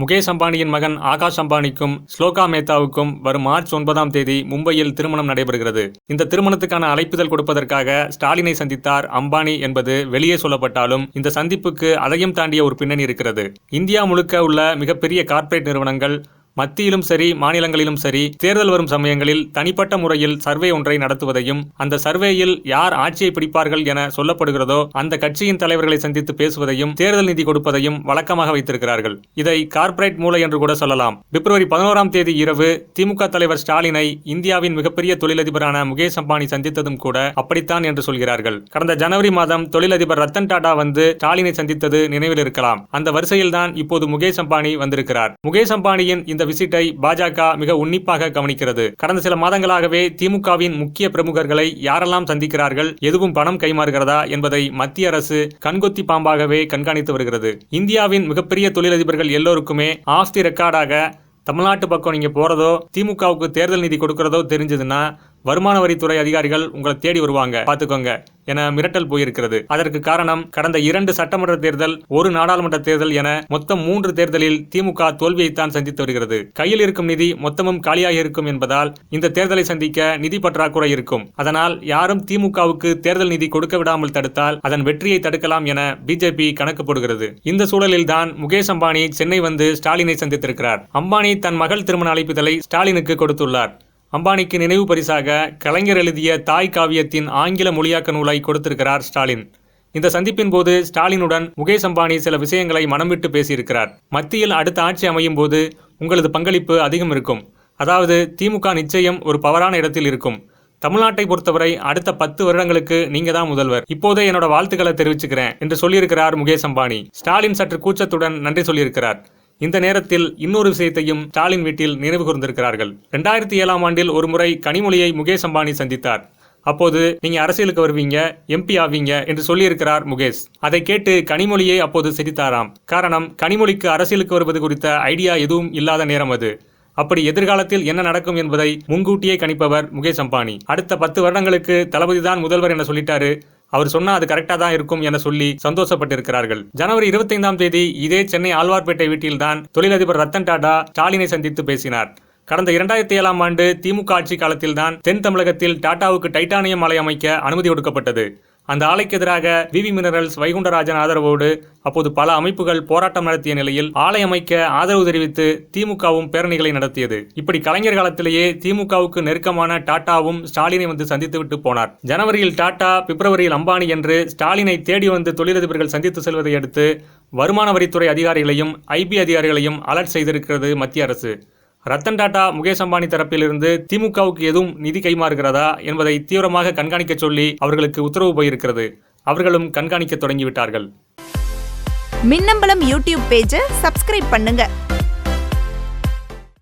முகேஷ் அம்பானியின் மகன் ஆகாஷ் அம்பானிக்கும் ஸ்லோகா மேத்தாவுக்கும் வரும் மார்ச் ஒன்பதாம் தேதி மும்பையில் திருமணம் நடைபெறுகிறது. இந்த திருமணத்துக்கான அழைப்புதல் கொடுப்பதற்காக ஸ்டாலினை சந்தித்தார் அம்பானி என்பது வெளியே சொல்லப்பட்டாலும் இந்த சந்திப்புக்கு அதையும் தாண்டிய ஒரு பின்னணி இருக்கிறது. இந்தியா முழுக்க உள்ள மிகப்பெரிய கார்ப்பரேட் நிறுவனங்கள் மத்தியிலும் சரி மாநிலங்களிலும் சரி தேர்தல் வரும் சமயங்களில் தனிப்பட்ட முறையில் சர்வே ஒன்றை நடத்துவதையும் அந்த சர்வேயில் யார் ஆட்சியை பிடிப்பார்கள் என சொல்லப்படுகிறதோ அந்த கட்சியின் தலைவர்களை சந்தித்து பேசுவதையும் தேர்தல் நிதி கொடுப்பதையும் வழக்கமாக வைத்திருக்கிறார்கள். இதை கார்ப்பரேட் மூளை என்று கூட சொல்லலாம். பிப்ரவரி பதினோராம் தேதி இரவு திமுக தலைவர் ஸ்டாலினை இந்தியாவின் மிகப்பெரிய தொழிலதிபரான முகேஷ் அம்பானி சந்தித்ததும் கூட அப்படித்தான் என்று சொல்கிறார்கள். கடந்த ஜனவரி மாதம் தொழிலதிபர் ரத்தன் டாடா வந்து ஸ்டாலினை சந்தித்தது நினைவில் இருக்கலாம். அந்த வரிசையில்தான் இப்போது முகேஷ் அம்பானி வந்திருக்கிறார். முகேஷ் அம்பானியின் இந்த விசிட்டை பாஜக மிக உன்னிப்பாக கவனிக்கிறது. கடந்த சில மாதங்களாகவே திமுகவின் முக்கிய பிரமுகர்களை யாரெல்லாம் சந்திக்கிறார்கள் எதுவும் பணம் கைமாறுகிறதா என்பதை மத்திய அரசு கண்கொத்தி பாம்பாகவே கண்காணித்து வருகிறது. இந்தியாவின் மிகப்பெரிய தொழிலதிபர்கள் எல்லோருக்குமே ஆஃப் தி ரெக்கார்டாக தமிழ்நாட்டு பக்கம் நீங்க போறதோ திமுகவுக்கு தேர்தல் நிதி கொடுக்கறதோ தெரிஞ்சதுன்னா வருமான வரித்துறை அதிகாரிகள் உங்களை தேடி வருவாங்க. பாத்துக்கோங்க என மிரட்டல் போயிருக்கிறது. அதற்கு காரணம் கடந்த இரண்டு சட்டமன்ற தேர்தல் ஒரு நாடாளுமன்ற தேர்தல் என மொத்தம் மூன்று தேர்தலில் திமுக தோல்வியைத்தான் சந்தித்து வருகிறது. கையில் இருக்கும் நிதி மொத்தமும் காலியாக இருக்கும் என்பதால் இந்த தேர்தலை சந்திக்க நிதி பற்றாக்குறை இருக்கும். அதனால் யாரும் திமுகவுக்கு தேர்தல் நிதி கொடுக்க விடாமல் தடுத்தால் அதன் வெற்றியை தடுக்கலாம் என பிஜேபி கணக்கு போடுகிறது. இந்த சூழலில்தான் முகேஷ் அம்பானி சென்னை வந்து ஸ்டாலினை சந்தித்திருக்கிறார். அம்பானி தன் மகள் திருமண அழைப்புதலை ஸ்டாலினுக்கு கொடுத்துள்ளார். அம்பானிக்கு நினைவு பரிசாக கலைஞர் எழுதிய தாய் காவியத்தின் ஆங்கில மொழியாக்க நூலை கொடுத்திருக்கிறார் ஸ்டாலின். இந்த சந்திப்பின் போது ஸ்டாலினுடன் முகேஷ் அம்பானி சில விஷயங்களை மனம் விட்டு பேசியிருக்கிறார். மத்தியில் அடுத்த ஆட்சி அமையும் போது உங்களது பங்களிப்பு அதிகம் இருக்கும். அதாவது திமுக நிச்சயம் ஒரு பவரான இடத்தில் இருக்கும். தமிழ்நாட்டை பொறுத்தவரை அடுத்த பத்து வருடங்களுக்கு நீங்க தான் முதல்வர். இப்போதே என்னோட வாழ்த்துக்களை தெரிவிச்சுக்கிறேன் என்று சொல்லியிருக்கிறார் முகேஷ் அம்பானி. ஸ்டாலின் சற்று கூச்சத்துடன் நன்றி சொல்லியிருக்கிறார். இந்த நேரத்தில் இன்னொரு விஷயத்தையும் ஸ்டாலின் வீட்டில் நினைவு கூர்ந்திருக்கிறார்கள். ரெண்டாயிரத்தி ஏழாம் ஆண்டில் ஒருமுறை கனிமொழியை முகேஷ் அம்பானி சந்தித்தார். அப்போது நீங்க அரசியலுக்கு வருவீங்க எம்பி ஆவீங்க என்று சொல்லியிருக்கிறார் முகேஷ். அதை கேட்டு கனிமொழியை அப்போது சிரித்தாராம். காரணம் கனிமொழிக்கு அரசியலுக்கு வருவது குறித்த ஐடியா எதுவும் இல்லாத நேரம் அது. அப்படி எதிர்காலத்தில் என்ன நடக்கும் என்பதை முன்கூட்டியே கணிப்பவர் முகேஷ் அம்பானி. அடுத்த பத்து வருடங்களுக்கு தளபதிதான் முதல்வர் என சொல்லிட்டாரு. அவர் சொன்னா அது கரெக்டா தான் இருக்கும் என சொல்லி சந்தோஷப்பட்டிருக்கிறார்கள். ஜனவரி இருபத்தைந்தாம் தேதி இதே சென்னை ஆழ்வார்பேட்டை வீட்டில்தான் தொழிலதிபர் ரத்தன் டாடா ஸ்டாலினை சந்தித்து பேசினார். கடந்த இரண்டாயிரத்தி ஏழாம் ஆண்டு திமுக ஆட்சி காலத்தில்தான் தென் தமிழகத்தில் டாடாவுக்கு டைட்டானியம் ஆலை அமைக்க அனுமதி கொடுக்கப்பட்டது அந்த ஆலைக்கு எதிராக விவி மினரல்ஸ் வைகுண்டராஜன் ஆதரவோடு அப்போது பல அமைப்புகள் போராட்டம் நடத்திய நிலையில் ஆலை அமைக்க ஆதரவு தெரிவித்து திமுகவும் பேரணிகளை நடத்தியது. இப்படி கலைஞர் காலத்திலேயே திமுகவுக்கு நெருக்கமான டாட்டாவும் ஸ்டாலினை வந்து சந்தித்துவிட்டு போனார். ஜனவரியில் டாடா பிப்ரவரியில் அம்பானி என்று ஸ்டாலினை தேடி வந்து தொழிலதிபர்கள் சந்தித்து செல்வதை அடுத்து வருமான வரித்துறை அதிகாரிகளையும் ஐபி அதிகாரிகளையும் அலர்ட் செய்திருக்கிறது மத்திய அரசு. ரத்தன் டாடா முகேஷ் அம்பானி தரப்பிலிருந்து திமுகவுக்கு எதுவும் நிதி கைமாறுகிறதா என்பதை தீவிரமாக கண்காணிக்க சொல்லி அவர்களுக்கு உத்தரவு போயிருக்கிறது. அவர்களும் கண்காணிக்க தொடங்கிவிட்டார்கள். மின்னம்பலம் யூடியூப் பேஜை சப்ஸ்கிரைப் பண்ணுங்க.